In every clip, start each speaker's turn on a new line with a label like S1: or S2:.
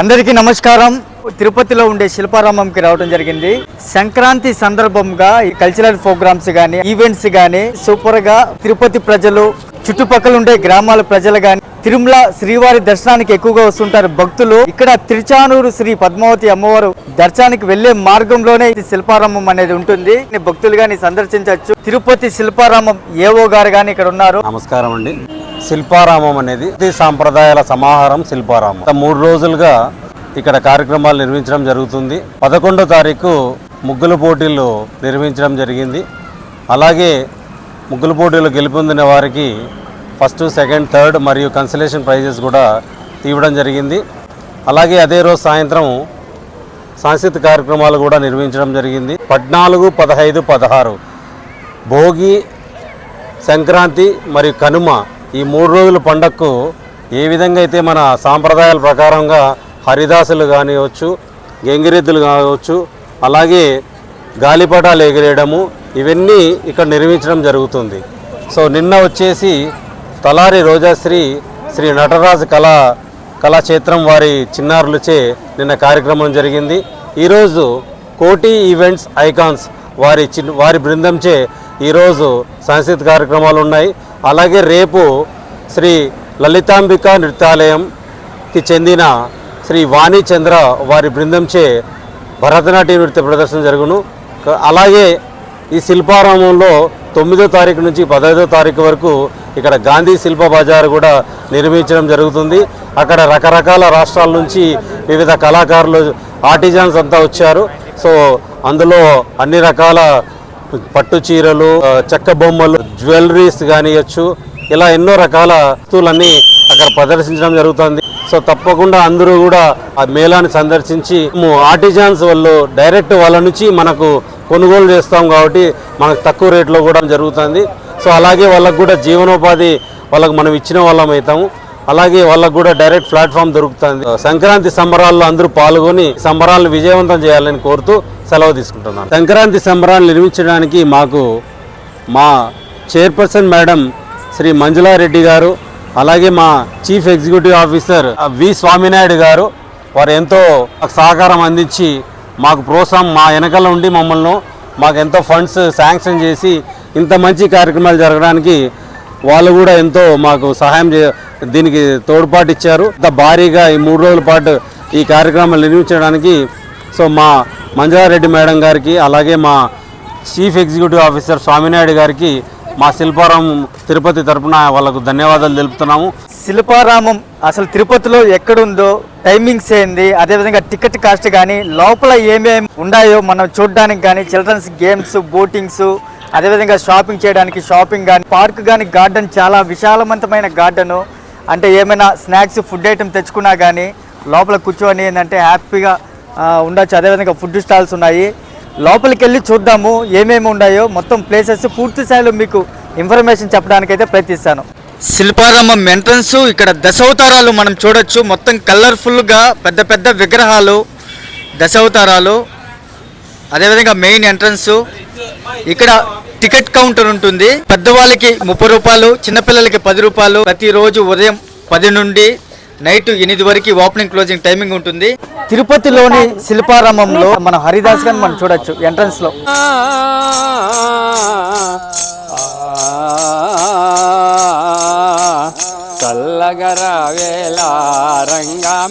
S1: అందరికీ నమస్కారం. తిరుపతిలో ఉండే శిల్పారామంకి రావడం జరిగింది. సంక్రాంతి సందర్భంగా ఈ కల్చరల్ ప్రోగ్రామ్స్ గానీ ఈవెంట్స్ గానీ సూపర్గా తిరుపతి ప్రజలు చుట్టుపక్కల ఉండే గ్రామాల ప్రజలు కానీ తిరుమల శ్రీవారి దర్శనానికి ఎక్కువగా వస్తుంటారు భక్తులు. ఇక్కడ తిరుచానూరు శ్రీ పద్మావతి అమ్మవారు దర్శనానికి వెళ్ళే మార్గంలోనే ఇది శిల్పారామం అనేది ఉంటుంది. భక్తులు గాని సందర్శించవచ్చు. తిరుపతి శిల్పారామం ఏవో గారు గాని ఇక్కడ ఉన్నారు.
S2: నమస్కారం అండి. శిల్పారామం అనేది ఇది సాంప్రదాయాల సమాహారం శిల్పారామం. మూడు రోజులుగా ఇక్కడ కార్యక్రమాలు నిర్వహించడం జరుగుతుంది. పదకొండో తారీఖు ముగ్గుల పోటీలు నిర్వహించడం జరిగింది. అలాగే ముగ్గుల పోటీలు గెలుపొందిన వారికి ఫస్ట్ సెకండ్ థర్డ్ మరియు కన్సలేషన్ ప్రైజెస్ కూడా ఇవ్వడం జరిగింది. అలాగే అదే రోజు సాయంత్రం సాంస్కృతిక కార్యక్రమాలు కూడా నిర్వహించడం జరిగింది. పద్నాలుగు పదహైదు పదహారు భోగి సంక్రాంతి మరియు కనుమ ఈ మూడు రోజుల పండగకు ఏ విధంగా అయితే మన సాంప్రదాయాల ప్రకారంగా హరిదాసులు కానివచ్చు గెంగిరెద్దులు కావచ్చు అలాగే గాలిపటాలు ఎగిరేయడము ఇవన్నీ ఇక్కడ నిర్మించడం జరుగుతుంది. సో నిన్న వచ్చేసి తలారి రోజాశ్రీ శ్రీ నటరాజు కళా కళాక్షేత్రం వారి చిన్నారులచే నిన్న కార్యక్రమం జరిగింది. ఈరోజు కోటి ఈవెంట్స్ ఐకాన్స్ వారి చి వారి బృందంచే ఈరోజు సాంస్కృతిక కార్యక్రమాలు ఉన్నాయి. అలాగే రేపు శ్రీ లలితాంబిక నృత్యాలయంకి చెందిన శ్రీ వాణి చంద్ర వారి బృందంచే భరతనాట్య నృత్య ప్రదర్శన జరుగును. అలాగే ఈ శిల్పారామంలో తొమ్మిదో తారీఖు నుంచి పదహైదో తారీఖు వరకు ఇక్కడ గాంధీ శిల్ప బజార్ కూడా నిర్మించడం జరుగుతుంది. అక్కడ రకరకాల రాష్ట్రాల నుంచి వివిధ కళాకారులు ఆర్టిజాన్స్ అంతా వచ్చారు. సో అందులో అన్ని రకాల పట్టు చీరలు చెక్క బొమ్మలు జ్యువెలరీస్ కానియచ్చు. ఇలా ఎన్నో రకాల వస్తువులన్నీ అక్కడ ప్రదర్శించడం జరుగుతుంది. సో తప్పకుండా అందరూ కూడా ఆ మేళాన్ని సందర్శించి ఆర్టిజాన్స్ వాళ్ళు డైరెక్ట్ వాళ్ళ నుంచి మనకు కొనుగోలు చేస్తాం కాబట్టి మనకు తక్కువ రేట్లో కూడా జరుగుతుంది. సో అలాగే వాళ్ళకు కూడా జీవనోపాధి వాళ్ళకు మనం ఇచ్చిన వాళ్ళం అవుతాము. అలాగే వాళ్ళకు కూడా డైరెక్ట్ ప్లాట్ఫామ్ దొరుకుతుంది. సంక్రాంతి సంబరాల్లో అందరూ పాల్గొని సంబరాలను విజయవంతం చేయాలని కోరుతూ సెలవు తీసుకుంటున్నాను. సంక్రాంతి సంబరాలు నిర్మించడానికి మాకు మా చైర్పర్సన్ మేడం శ్రీ మంజులారెడ్డి గారు అలాగే మా chief executive officer V Swami Naidu గారు వారు ఎంతో సహకారం అందించి మాకు ప్రోత్సాహం మా వెనకాల ఉండి మమ్మల్ని మాకు ఎంతో ఫండ్స్ శాంక్షన్ చేసి ఇంత మంచి కార్యక్రమాలు జరగడానికి వాళ్ళు కూడా ఎంతో మాకు సహాయం చే దీనికి తోడ్పాటు ఇచ్చారు ఇంత భారీగా ఈ మూడు రోజుల పాటు ఈ కార్యక్రమాలు నిర్మించడానికి సో మా మంజారెడ్డి మేడం గారికి అలాగే మా చీఫ్ ఎగ్జిక్యూటివ్ ఆఫీసర్ స్వామినాయుడు గారికి మా శిల్పారాం తిరుపతి తరపున వాళ్ళకు ధన్యవాదాలు తెలుపుతున్నాము.
S1: శిల్పారామం అసలు తిరుపతిలో ఎక్కడుందో టైమింగ్స్ ఏంది అదేవిధంగా టికెట్ కాస్ట్ కానీ లోపల ఏమేమి ఉన్నాయో మనం చూడడానికి కానీ చిల్డ్రన్స్ గేమ్స్ బోటింగ్స్ అదేవిధంగా షాపింగ్ చేయడానికి షాపింగ్ కానీ పార్క్ కానీ గార్డెన్ చాలా విశాలవంతమైన గార్డెను అంటే ఏమైనా స్నాక్స్ ఫుడ్ ఐటెం తెచ్చుకున్నా కానీ లోపల కూర్చొని ఏంటంటే హ్యాపీగా ఉండొచ్చు. అదేవిధంగా ఫుడ్ స్టాల్స్ ఉన్నాయి. లోపలికి వెళ్ళి చూద్దాము ఏమేమి ఉన్నాయో మొత్తం ప్లేసెస్ పూర్తి స్థాయిలో మీకు ఇన్ఫర్మేషన్ చెప్పడానికైతే ప్రయత్నిస్తాను. శిల్పారామం ఎంట్రన్స్ ఇక్కడ దశావతారాలు మనం చూడొచ్చు. మొత్తం కలర్ఫుల్గా పెద్ద పెద్ద విగ్రహాలు దశావతారాలు అదేవిధంగా మెయిన్ ఎంట్రన్స్. ఇక్కడ టికెట్ కౌంటర్ ఉంటుంది. పెద్దవాళ్ళకి ముప్పై రూపాయలు చిన్నపిల్లలకి పది రూపాయలు. ప్రతిరోజు ఉదయం పది నుండి నైట్ ఎనిమిది వరకు ఓపెనింగ్ క్లోజింగ్ టైమింగ్ ఉంటుంది. తిరుపతిలోని శిల్పారామంలో మన హరిదాస్ గారిని మనం చూడొచ్చు
S3: ఎంట్రన్స్లో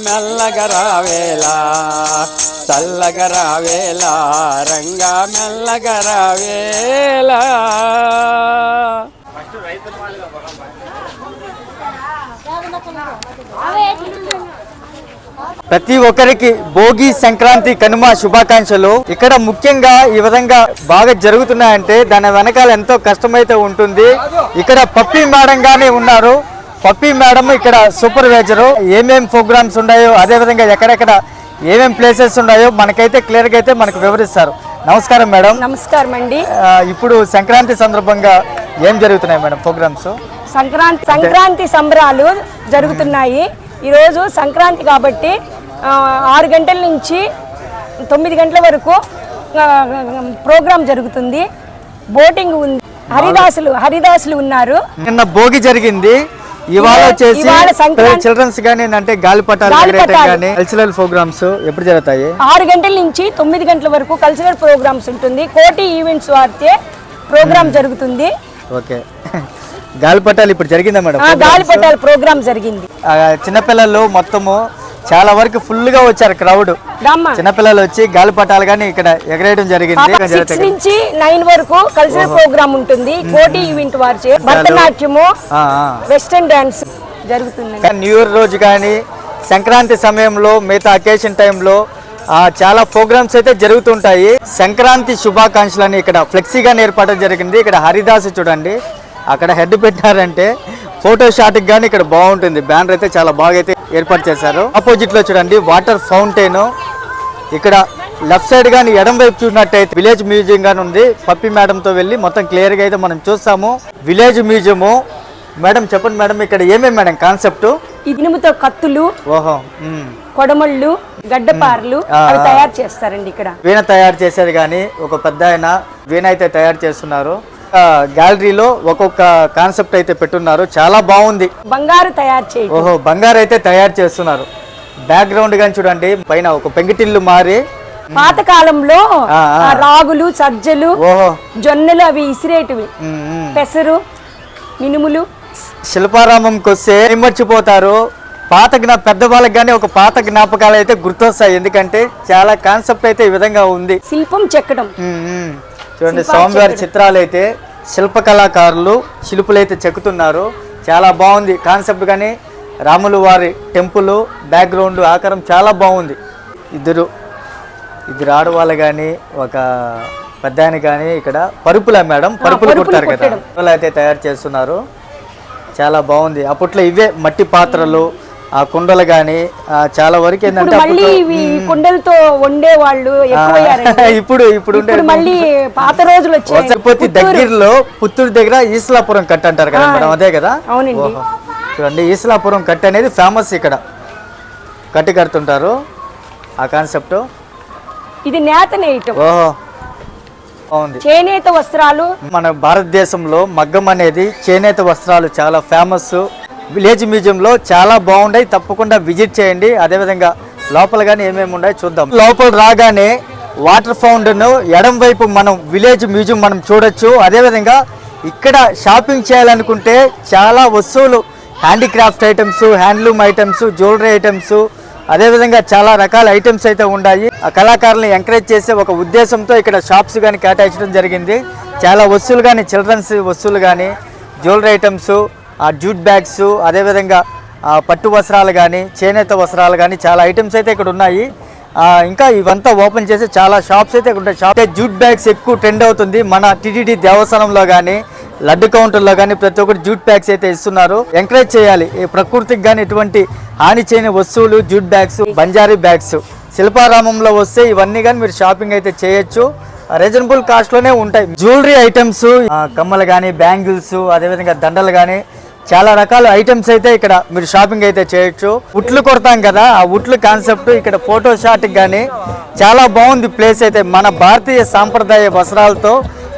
S3: మెల్లగరావేలా చల్లగరావేలా రంగా మెల్లగరావేలా
S1: ప్రతి ఒక్కరికి భోగి సంక్రాంతి కనుమ శుభాకాంక్షలు. ఇక్కడ ముఖ్యంగా ఈ విధంగా బాగా జరుగుతున్నాయంటే దాని వెనకాల ఎంతో కష్టమైతే ఉంటుంది. ఇక్కడ పప్పి మాడంగానే ఉన్నారు. పప్పి మేడం ఇక్కడ సూపర్వైజరు. ఏమేం ప్రోగ్రామ్స్ ఉన్నాయో అదే విధంగా ఎక్కడెక్కడ ఏమేం ప్లేసెస్ ఉన్నాయో మనకైతే క్లియర్గా అయితే మనకు వివరిస్తారు. నమస్కారం మేడం.
S4: నమస్కారం అండి.
S1: ఇప్పుడు సంక్రాంతి సందర్భంగా ఏం జరుగుతున్నాయి మేడం ప్రోగ్రామ్స్?
S4: సంక్రాంతి సంక్రాంతి సంబరాలు జరుగుతున్నాయి. ఈరోజు సంక్రాంతి కాబట్టి ఆరు గంటల నుంచి తొమ్మిది గంటల వరకు ప్రోగ్రాం జరుగుతుంది. బోటింగ్ ఉంది. హరిదాసులు హరిదాసులు ఉన్నారు.
S1: నిన్న భోగి జరిగింది. ఇవాళ వచ్చేసి చిల్డ్రన్స్ గానీ అంటే గాలిపటాలు కానీ కల్చరల్ ప్రోగ్రామ్స్ ఎప్పుడు జరుగుతాయి?
S4: ఆరు గంటల నుంచి తొమ్మిది గంటల వరకు కల్చరల్ ప్రోగ్రామ్స్ ఉంటుంది. కోటి ఈవెంట్స్ వారితే ప్రోగ్రామ్ జరుగుతుంది.
S1: ఓకే. గాలిపటాలు ఇప్పుడు జరిగిందా మేడం
S4: గాలిపటాల ప్రోగ్రామ్ జరిగింది.
S1: చిన్నపిల్లలు మొత్తము చాలా వరకు ఫుల్గా వచ్చారు క్రౌడ్ చిన్నపిల్లలు వచ్చి గాలిపటాలు కానీ ఇక్కడ ఎగరేయడం జరిగింది.
S4: నుంచి నైన్ వరకు కల్చరల్ ప్రోగ్రామ్ ఉంటుంది. కోటి ఈవెంట్ వారిచే భరతనాట్యము. వెస్టర్న్ డాన్స్ జరుగుతుంది
S1: న్యూ ఇయర్ రోజు కానీ సంక్రాంతి సమయంలో మిగతా అకేషన్ టైంలో ఆ, చాలా ప్రోగ్రామ్స్ అయితే జరుగుతుంటాయి. సంక్రాంతి శుభాకాంక్షలు అని ఇక్కడ ఫ్లెక్సీగా ఏర్పాటు జరిగింది. ఇక్కడ హరిదాస్ చూడండి. అక్కడ హెడ్ పెట్టారంటే ఫోటో షాట్కి కానీ ఇక్కడ బాగుంటుంది. బ్యానర్ అయితే చాలా బాగా అయితే ఏర్పాటు చేశారు. ఆపోజిట్లో చూడండి వాటర్ ఫౌంటైన్ ఇక్కడ లెఫ్ట్ సైడ్ కానీ ఎడం వైపు చూసినట్టయితే విలేజ్ మ్యూజియం గాని ఉంది. పప్పి మేడం తో వెళ్ళి మొత్తం క్లియర్గా అయితే మనం చూస్తాము. విలేజ్ మ్యూజియము మేడం చెప్పండి మేడం ఇక్కడ ఏమేమి మేడం కాన్సెప్ట్
S4: ఇనుముతో కత్తులు
S1: ఓహో.
S4: కొడమళ్ళు గడ్డపారలు అవి. తయారు చేస్తారండి ఇక్కడ.
S1: వీణ తయారు చేసేది కానీ ఒక పెద్ద ఆయన వీణ అయితే తయారు చేస్తున్నారు. గ్యాలరీలో ఒక్కొక్క కాన్సెప్ట్ అయితే పెట్టున్నారు. చాలా బాగుంది.
S4: బంగారు తయారు చేయటం.
S1: ఓహో బంగారు అయితే తయారు చేస్తున్నారు. బ్యాక్గ్రౌండ్ కానీ చూడండి. పైన ఒక పెంకిటిల్లు మారి.
S4: పాత కాలంలో రాగులు సజ్జలు
S1: ఓహో.
S4: జొన్నలు అవి ఇసిరేటివి. పెసరు మినుములు.
S1: శిల్పారామంకి వస్తే మర్చిపోతారు పాత జ్ఞా పెద్దవాళ్ళకి కానీ ఒక పాత జ్ఞాపకాలు అయితే గుర్తొస్తాయి. ఎందుకంటే చాలా కాన్సెప్ట్ అయితే ఈ విధంగా ఉంది.
S4: శిల్పం చెక్కడం.
S1: చూడండి స్వామివారి. చిత్రాలు అయితే శిల్ప కళాకారులు శిల్పులు అయితే చెక్కుతున్నారు. చాలా బాగుంది కాన్సెప్ట్ కానీ రాములు వారి టెంపుల్ బ్యాక్గ్రౌండ్ ఆకారం చాలా బాగుంది. ఇద్దరు ఇద్దరు ఆడవాళ్ళు కానీ ఒక పెద్ద ఆయన కానీ ఇక్కడ పరుపులా మేడం? పరుపులు కుడతారు కదా. పరుపులు అయితే తయారు చేస్తున్నారు. చాలా బాగుంది. అప్పట్లో ఇవే మట్టి పాత్రలు ఆ కుండలు కానీ చాలా వరకు ఏంటంటే
S4: మళ్ళీ ఇవి కుండలతో వండే వాళ్ళు
S1: ఇప్పుడు ఇప్పుడు
S4: మళ్ళీ పాత రోజులు వచ్చాయి.
S1: వసపతి దగ్గరలో పుత్తూరు దగ్గర ఈస్లాపురం కట్ట అంటారు కదా మేడం అదే కదా?
S4: అవునండి.
S1: చూడండి ఈస్లాపురం కట్ట అనేది ఫేమస్ ఇక్కడ. కట్టి కడుతుంటారు. ఆ కాన్సెప్ట్
S4: ఇది నేత నేయటం.
S1: ఓహో. బాగుంది.
S4: చేనేత వస్త్రాలు.
S1: మన భారతదేశంలో మగ్గం అనేది చేనేత వస్త్రాలు చాలా ఫేమస్ విలేజ్ మ్యూజియంలో చాలా బాగుంటాయి తప్పకుండా విజిట్ చేయండి. అదేవిధంగా లోపల కానీ ఏమేమి ఉన్నాయి చూద్దాం. లోపల రాగానే వాటర్ ఫౌంటైన్ ఎడం వైపు మనం విలేజ్ మ్యూజియం మనం చూడొచ్చు. అదేవిధంగా ఇక్కడ షాపింగ్ చేయాలనుకుంటే చాలా వస్తువులు handicraft items handloom items jewellery items అదేవిధంగా చాలా రకాల ఐటమ్స్ అయితే ఉన్నాయి ఆ కళాకారులను ఎంకరేజ్ చేసే ఒక ఉద్దేశంతో ఇక్కడ షాప్స్ కానీ కేటాయించడం జరిగింది. చాలా వస్తువులు కానీ చిల్డ్రన్స్ వస్తువులు కానీ జ్యువెలరీ ఐటమ్స్ ఆ జూట్ బ్యాగ్స్ అదేవిధంగా పట్టు వస్త్రాలు కానీ చేనేత వస్త్రాలు కానీ చాలా ఐటమ్స్ అయితే ఇక్కడ ఉన్నాయి. ఇంకా ఇవంతా ఓపెన్ చేసి చాలా షాప్స్ అయితే ఇక్కడ ఉంటాయి. షాప్ జూట్ బ్యాగ్స్ ఎక్కువ ట్రెండ్ అవుతుంది. మన టీటీడీ దేవస్థానంలో కానీ లడ్డు కౌంటర్లో కానీ ప్రతి ఒక్కరు జూట్ బ్యాగ్స్ అయితే ఇస్తున్నారు. ఎంకరేజ్ చేయాలి. ఈ ప్రకృతికి కానీ ఎటువంటి హాని చేయని వస్తువులు జూట్ బ్యాగ్స్ బంజారీ బ్యాగ్స్ శిల్పారామంలో వస్తే ఇవన్నీ కానీ మీరు షాపింగ్ అయితే చేయొచ్చు. రీజనబుల్ కాస్ట్లోనే ఉంటాయి. జ్యువెలరీ ఐటమ్స్ కమ్మలు కానీ బ్యాంగిల్స్ అదేవిధంగా దండలు కానీ చాలా రకాల ఐటమ్స్ అయితే ఇక్కడ మీరు షాపింగ్ అయితే చేయొచ్చు. ఉట్లు కొడతాం కదా ఆ ఉట్లు కాన్సెప్ట్ ఇక్కడ ఫోటో షాట్ కానీ చాలా బాగుంది ప్లేస్ అయితే. మన భారతీయ సాంప్రదాయ వస్త్రాలతో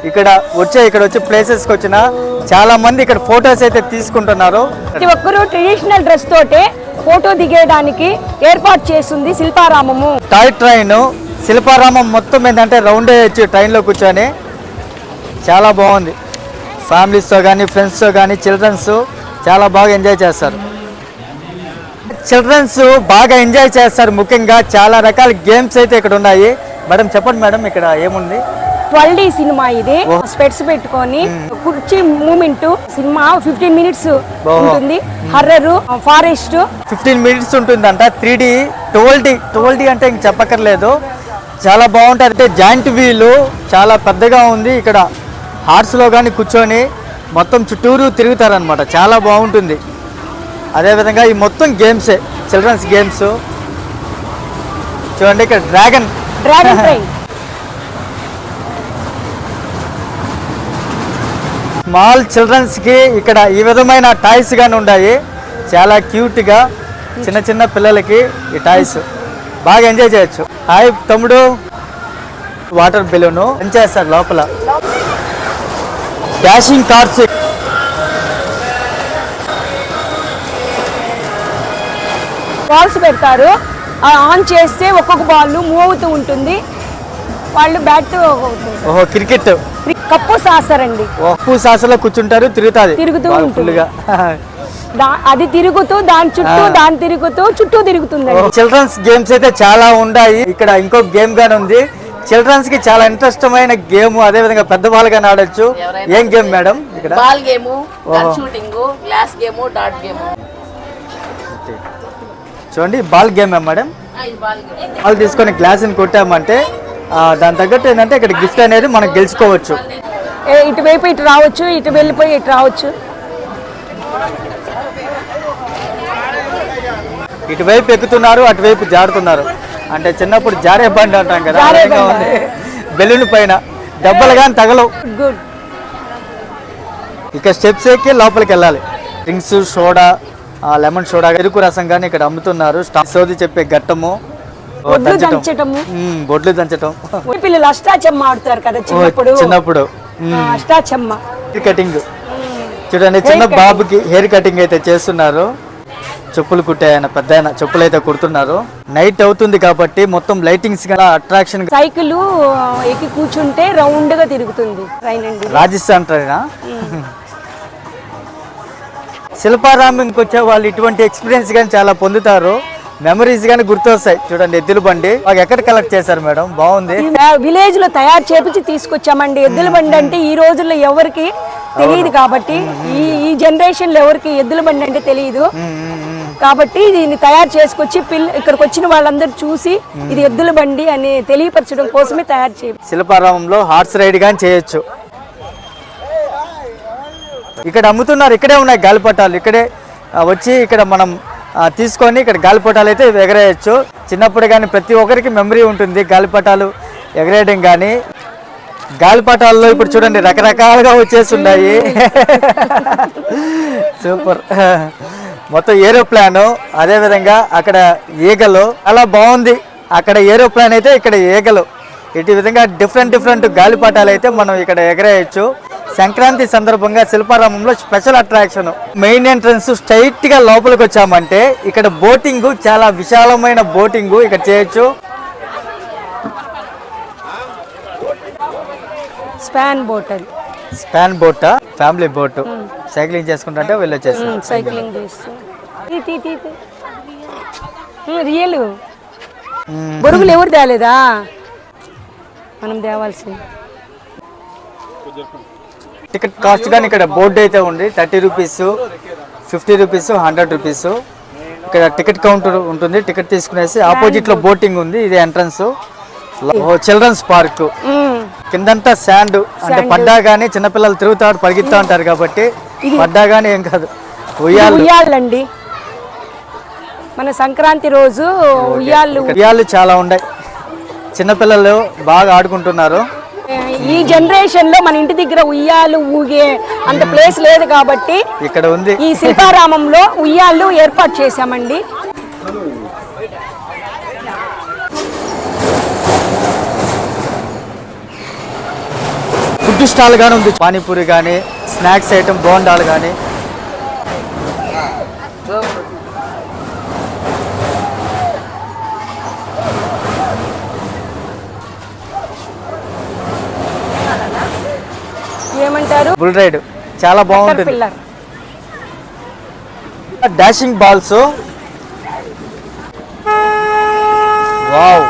S1: ఇక్కడ వచ్చే ఇక్కడ వచ్చే ప్లేసెస్కి వచ్చిన చాలా మంది ఇక్కడ ఫొటోస్ అయితే తీసుకుంటున్నారు.
S4: ప్రతి ఒక్కరూ ట్రెడిషనల్ డ్రెస్ తోటే ఫోటో దిగేయడానికి ఏర్పాటు చేస్తుంది శిల్పారామము.
S1: టాయ్ ట్రైన్ శిల్పారామం మొత్తం ఏంటంటే రౌండ్ వేయచ్చు ట్రైన్లో కూర్చొని చాలా బాగుంది. ఫ్యామిలీస్తో కానీ ఫ్రెండ్స్తో కానీ చిల్డ్రన్స్ చాలా బాగా ఎంజాయ్ చేస్తారు. చిల్డ్రన్స్ బాగా ఎంజాయ్ చేస్తారు ముఖ్యంగా చాలా రకాల గేమ్స్ అయితే ఇక్కడ ఉన్నాయి. మేడం చెప్పండి మేడం ఇక్కడ ఏముంది?
S4: ట్వెల్వ్ డి సినిమా ఇది. స్పెట్స్ పెట్టుకొని కుర్చీ మూమెంట్ సినిమా ఫిఫ్టీన్ మినిట్స్ ఉంటుంది. Horror forest.
S1: ఫిఫ్టీన్ మినిట్స్ ఉంటుందంట. Three D twelve D twelve D అంటే ఇంక చెప్పక్కర్లేదు. చాలా బాగుంటుంది అంటే జాయింట్ వీలు చాలా పెద్దగా ఉంది ఇక్కడ. హార్స్లో కానీ కూర్చొని మొత్తం చుట్టూరు తిరుగుతారనమాట చాలా బాగుంటుంది. అదేవిధంగా ఈ మొత్తం గేమ్సే చిల్డ్రన్స్ గేమ్స్. చూడండి ఇక్కడ డ్రాగన్.
S4: డ్రాగన్
S1: స్మాల్ చిల్డ్రన్స్కి ఇక్కడ ఈ విధమైన టాయ్స్ కానీ ఉన్నాయి చాలా క్యూట్గా చిన్న చిన్న పిల్లలకి ఈ టాయ్స్. బాగా ఎంజాయ్ చేయొచ్చు. హాయ్ తమ్ముడు. వాటర్ బెలూను చేస్తారు లోపల. డాషింగ్ కార్స్
S4: బాల్స్ పెడతారు. ఆన్ చేస్తే ఒక్కొక్క బాల్ మూవ్ అవుతూ ఉంటుంది. వాళ్ళు బ్యాట్
S1: ఓహో క్రికెట్
S4: కప్పు సాస్తారండి
S1: ఉప్పు సాసలో కూర్చుంటారు తిరుగుతాది
S4: తిరుగుతూ.
S1: ఫుల్గా
S4: అది తిరుగుతూ దాని చుట్టూ దాని తిరుగుతూ చుట్టూ తిరుగుతుందండి.
S1: చిల్డ్రన్స్ గేమ్స్ అయితే చాలా ఉన్నాయి. ఇక్కడ ఇంకో గేమ్ గానే ఉంది చిల్డ్రన్స్కి చాలా ఇంట్రెస్టమైన గేమ్ అదే విధంగా పెద్దవాళ్ళు కానీ ఆడొచ్చు. ఏం గేమ్ మేడం ఇక్కడ?
S5: Ball game gun shooting glass game dot game.
S1: చూడండి బాల్ గేమ్ మేడం?
S5: ఇది బాల్ గేమ్.
S1: బాల్ తీసుకొని గ్లాస్ని కొట్టామంటే ఆ, దాని తగ్గట్టు ఏంటంటే ఇక్కడ గిఫ్ట్ అనేది మనం గెలుచుకోవచ్చు.
S4: ఏ, ఇటువైపు ఇటు రావచ్చు ఇటు వెళ్ళిపోయి ఇటు రావచ్చు.
S1: ఇటువైపు ఎక్కుతున్నారు అటువైపు జారుతున్నారు. అంటే చిన్నప్పుడు జారే బండి అంటాం కదా ఆ
S4: జారే
S1: విధంగా
S4: బండి.
S1: ఉంది. బెలూన్ పైన దెబ్బలు కానీ తగలవు.
S4: గుడ్
S1: ఇక స్టెప్స్ ఎక్కి లోపలికి వెళ్ళాలి. డ్రింక్స్ సోడా ఆ, లెమన్ సోడా ఎరుకు రసం కానీ ఇక్కడ అమ్ముతున్నారు. స్టా- సోది చెప్పే గట్టము ఓ,
S4: ఒడ్లు
S1: దంచటం.
S4: దంచటము.
S1: బొడ్లు దంచటం.
S4: పిల్లలు అష్టాచెమ్మ ఆడుతారు కదా
S1: ఓ,
S4: చిన్నప్పుడు.
S1: చిన్నప్పుడు.
S4: ఆ, అష్టాచెమ్మ.
S1: Hair cutting. చూడండి చిన్న. బాబుకి హెయిర్ కటింగ్ అయితే చేస్తున్నారు. చెప్పులు కుట్టే ఆయన పెద్ద ఆయన చెప్పులు అయితే కుడుతున్నారు. నైట్ అవుతుంది కాబట్టి మొత్తం లైటింగ్స్ గల అట్రాక్షన్
S4: సైకిల్ ఎక్కి కూర్చుంటే రౌండ్గా తిరుగుతుంది. ట్రైన్ అండి
S1: రాజస్థాన్ ట్రైనా శిల్పారామంకి వచ్చే వాళ్ళు ఇటువంటి ఎక్స్పీరియన్స్ కానీ చాలా పొందుతారు. మెమరీస్ కానీ గుర్తొస్తాయి. చూడండి ఎద్దుల బండి. మాకు ఎక్కడ కలెక్ట్ చేశారు మేడం? బాగుంది.
S4: విలేజ్లో తయారు చేపించి తీసుకొచ్చామండి. ఎద్దుల బండి అంటే ఈ రోజుల్లో ఎవరికి తెలియదు కాబట్టి ఈ ఈ జనరేషన్లో ఎవరికి ఎద్దుల బండి అంటే తెలియదు. కాబట్టి దీన్ని తయారు చేసుకొచ్చి పిల్ల ఇక్కడికి వచ్చిన వాళ్ళందరూ చూసి ఇది ఎద్దుల బండి అని తెలియపరచడం కోసమే తయారు చేయ
S1: శిల్పారామంలో హార్స్ రైడ్ కానీ చేయొచ్చు. ఇక్కడ అమ్ముతున్నారు ఇక్కడే ఉన్నాయి గాలిపటాలు. ఇక్కడే వచ్చి ఇక్కడ మనం తీసుకొని ఇక్కడ గాలిపటాలు అయితే ఎగరేయచ్చు. చిన్నప్పుడు కానీ ప్రతి ఒక్కరికి మెమరీ ఉంటుంది గాలిపటాలు ఎగరేయడం కానీ గాలిపటాల్లో ఇప్పుడు చూడండి రకరకాలుగా వచ్చేస్తున్నాయి. సూపర్. మొత్తం ఏరోప్లాన్ అదేవిధంగా అక్కడ ఈగలు అలా బాగుంది. అక్కడ ఏరోప్లాన్ అయితే ఇక్కడ ఈగలు. ఇటు విధంగా డిఫరెంట్ డిఫరెంట్ గాలిపటాలు అయితే మనం ఇక్కడ ఎగరేయచ్చు. సంక్రాంతి సందర్భంగా శిల్పారామంలో స్పెషల్ అట్రాక్షన్ మెయిన్ ఎంట్రన్స్ స్ట్రైట్గా లోపలికి వచ్చామంటే ఇక్కడ బోటింగ్ చాలా విశాలమైన బోటింగ్ ఇక్కడ చేయొచ్చు.
S4: స్పాన్ బోట్ అది.
S1: Swan boat? Family boat. Cycling చేసుకుంటుంటే వెళ్ళొచ్చేసి
S4: సైక్లింగ్ చేస్తూ రియల్. బొరుగులు ఎవరు తేలేదా? మనం తేవాల్సింది
S1: టికెట్ కాస్ట్ కానీ ఇక్కడ బోర్డు అయితే ఉంది. Thirty rupees fifty rupees hundred rupees. ఇక్కడ టికెట్ కౌంటర్ ఉంటుంది. టికెట్ తీసుకునేసి ఆపోజిట్లో బోటింగ్ ఉంది. ఇది ఎంట్రన్స్. Childrens park. కిందంతా శాండ్ అంటే పడ్డా కానీ చిన్నపిల్లలు తిరుగుతాడు పరిగెత్తా ఉంటారు కాబట్టి పడ్డా కానీ ఏం కాదు.
S4: ఉయ్యాలండి. మన సంక్రాంతి రోజు ఉయ్యాలు.
S1: ఉయ్యాలు చాలా ఉన్నాయి చిన్నపిల్లలు బాగా ఆడుకుంటున్నారు.
S4: ఈ జనరేషన్లో మన ఇంటి దగ్గర ఉయ్యాలు ఊగే అంత ప్లేస్ లేదు కాబట్టి
S1: ఇక్కడ ఉంది.
S4: ఈ శిల్పారామంలో ఉయ్యాలు ఏర్పాటు చేశామండి.
S1: ఫుడ్ స్టాల్ కానీ ఉంది. పానీపూరి కానీ స్నాక్స్ ఐటమ్ బోండాలు కానీ
S4: ఏమంటారు?
S1: Bull ride. చాలా బాగుంటుంది.
S4: Pillar.
S1: Dashing balls. Wow.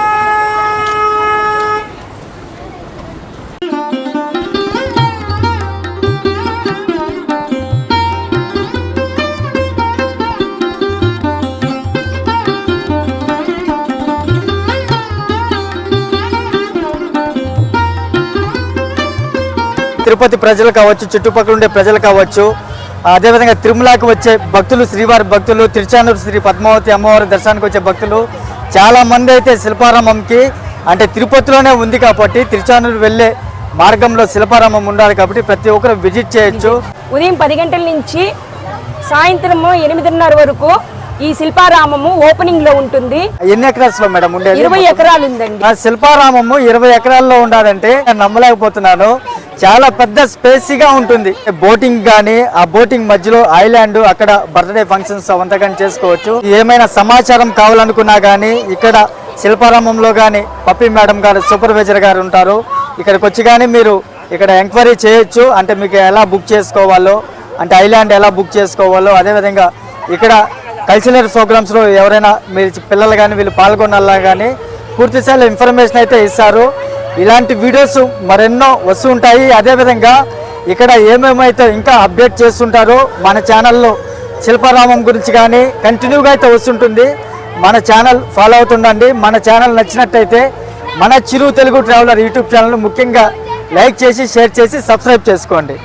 S1: Tirupati ప్రజలు కావచ్చు చుట్టుపక్కల ఉండే ప్రజలు కావచ్చు అదేవిధంగా తిరుమలకి వచ్చే భక్తులు శ్రీవారి భక్తులు తిరుచానూరు శ్రీ పద్మావతి అమ్మవారి దర్శనానికి వచ్చే భక్తులు చాలా మంది అయితే శిల్పారామంకి అంటే తిరుపతిలోనే ఉంది కాబట్టి తిరుచానూరు వెళ్ళే మార్గంలో శిల్పారామం ఉండాలి కాబట్టి ప్రతి ఒక్కరు విజిట్ చేయొచ్చు.
S4: ఉదయం పది గంటల నుంచి సాయంత్రం ఎనిమిదిన్నర వరకు ఈ శిల్పారామము ఓపెనింగ్లో ఉంటుంది.
S1: ఎన్ని ఎకరాస్లో మేడం ఉండేది
S4: ఇరవై ఎకరాలు ఉందండి.
S1: శిల్పారామము ఇరవై ఎకరాల్లో ఉండాలంటే నేను నమ్మలేకపోతున్నాను. చాలా పెద్ద స్పేసీగా ఉంటుంది. బోటింగ్ కానీ ఆ బోటింగ్ మధ్యలో ఐలాండ్ అక్కడ బర్త్డే ఫంక్షన్స్ అవంతా కానీ చేసుకోవచ్చు. ఏమైనా సమాచారం కావాలనుకున్నా కానీ ఇక్కడ శిల్పారామంలో కానీ పప్పి మేడం గారు సూపర్వైజర్ గారు ఉంటారు. ఇక్కడికి వచ్చి కానీ మీరు ఇక్కడ ఎంక్వైరీ చేయొచ్చు. అంటే మీకు ఎలా బుక్ చేసుకోవాలో అంటే ఐలాండ్ ఎలా బుక్ చేసుకోవాలో అదేవిధంగా ఇక్కడ కల్చరల్ ప్రోగ్రామ్స్లో ఎవరైనా మీరు పిల్లలు కానీ వీళ్ళు పాల్గొనాలా కానీ పూర్తిస్థాయిలో ఇన్ఫర్మేషన్ అయితే ఇస్తారు. ఇలాంటి వీడియోస్ మరెన్నో వస్తూ ఉంటాయి. అదేవిధంగా ఇక్కడ ఏమేమైతే ఇంకా అప్డేట్ చేస్తుంటారో మన ఛానల్లో శిల్పారామం గురించి కానీ కంటిన్యూగా అయితే వస్తుంటుంది. మన ఛానల్ ఫాలో అవుతుండండి. మన ఛానల్ నచ్చినట్టయితే మన Chiru Telugu traveller YouTube channel ముఖ్యంగా లైక్ చేసి షేర్ చేసి సబ్స్క్రైబ్ చేసుకోండి.